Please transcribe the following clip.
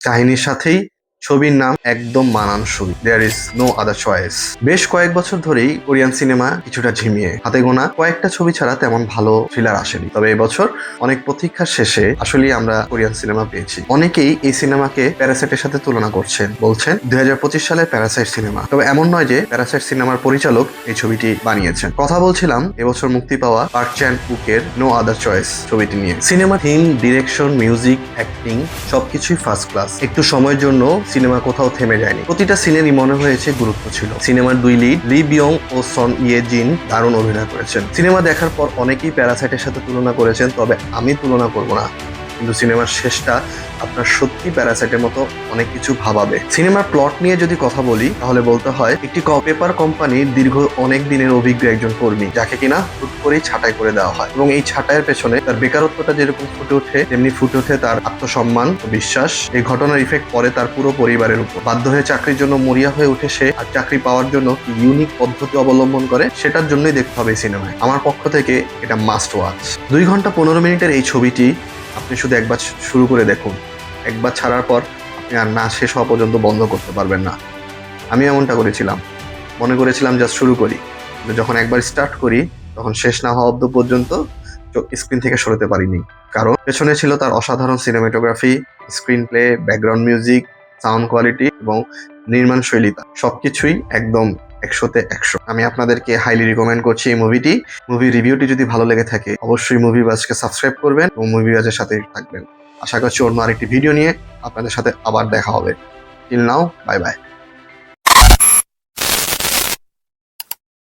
কাহিনীর সাথেই ছবির নাম একদম মানানসই there is no other choice বেশ কয়েক বছর ধরেই কোরিয়ান সিনেমা কিছুটা ঝিমিয়ে। হাতে গোনা কয়েকটা ছবি ছাড়া তেমন ভালো থ্রিলার আসেনি। তবে এবছর অনেক প্রতীক্ষার শেষে আসলে আমরা কোরিয়ান সিনেমা পেয়েছি। অনেকেই এই সিনেমাকে প্যারাসাইটের সাথে তুলনা করছেন। বলছেন দুই সালের প্যারাসাইট সিনেমা। তবে এমন নয় যে প্যারাসাইট সিনেমার পরিচালক এই ছবিটি বানিয়েছেন। কথা বলছিলাম, এবছর মুক্তি পাওয়া পার্ক চ্যান কুকের নো আদার চয়েস ছবিটি নিয়ে। Cinema theme direction music acting সবকিছুই ফার্স্ট ক্লাস একটু সময়ের জন্য সিনেমা কোথাও থেমে যায়নি। প্রতিটা সিনেরই মনে হয়েছে গুরুত্ব ছিল। সিনেমার দুই লিড লি বিয়ং ও সন ইয়ে জিন দারুণ অভিনয় করেছেন। সিনেমা দেখার পর অনেকেই প্যারাসাইটের সাথে তুলনা করেছেন, তবে আমি তুলনা করব না। কিন্তু সিনেমার শেষটা আপনার সত্যি প্যারাসাইটের মতো অনেক কিছু ভাবাবে। সিনেমার প্লট নিয়ে যদি কথা বলি, তাহলে বলতে হয়, একটি পেপার কোম্পানির দীর্ঘ অনেক দিনের অভিজ্ঞ একজন কর্মী, যাকে কিনা হুট করেই ছাঁটাই করে দেওয়া হয়। এবং এই ছাঁটাইয়ের পেছনে তার বেকারত্বটা যেরকম ফুটে ওঠে, তেমনি ফুটে ওঠে তার আত্মসম্মান ও বিশ্বাস। এই ঘটনার ইফেক্ট পরে তার পুরো পরিবারের উপর। বাধ্য হয়ে চাকরির জন্য মরিয়া হয়ে উঠে সে আর চাকরি পাওয়ার জন্য কি ইউনিক পদ্ধতি অবলম্বন করে, সেটার জন্যই দেখতে হবে এই সিনেমায়। আমার পক্ষ থেকে এটা মাস্ট ওয়াচ দুই ঘণ্টা পনেরো মিনিটের এই ছবিটি আপনি শুধু একবার শুরু করে দেখুন। একবার ছাড়ার পর আপনি আর না শেষ হওয়া পর্যন্ত বন্ধ করতে পারবেন না। আমি এমনটা করেছিলাম। মনে করেছিলাম জাস্ট শুরু করি। যখন একবার স্টার্ট করি, তখন শেষ না হওয়া অব্দ পর্যন্ত স্ক্রিন থেকে সরতে পারিনি। কারণ পেছনে ছিল তার অসাধারণ cinematography screen play background music sound quality এবং নির্মাণ শৈলিতা সবকিছুই একদম একশোতে একশো। আমি আপনাদেরকে হাইলি রিকমেন্ড করছি এই মুভিটি মুভি রিভিউটি যদি ভালো লেগে থাকে, অবশ্যই মুভি বাজকে সাবস্ক্রাইব করবেন এবং মুভি বাজের সাথে থাকবেন। আশা করছি অন্য আরেকটি ভিডিও নিয়ে আপনাদের সাথে আবার দেখা হবে। Till now bye bye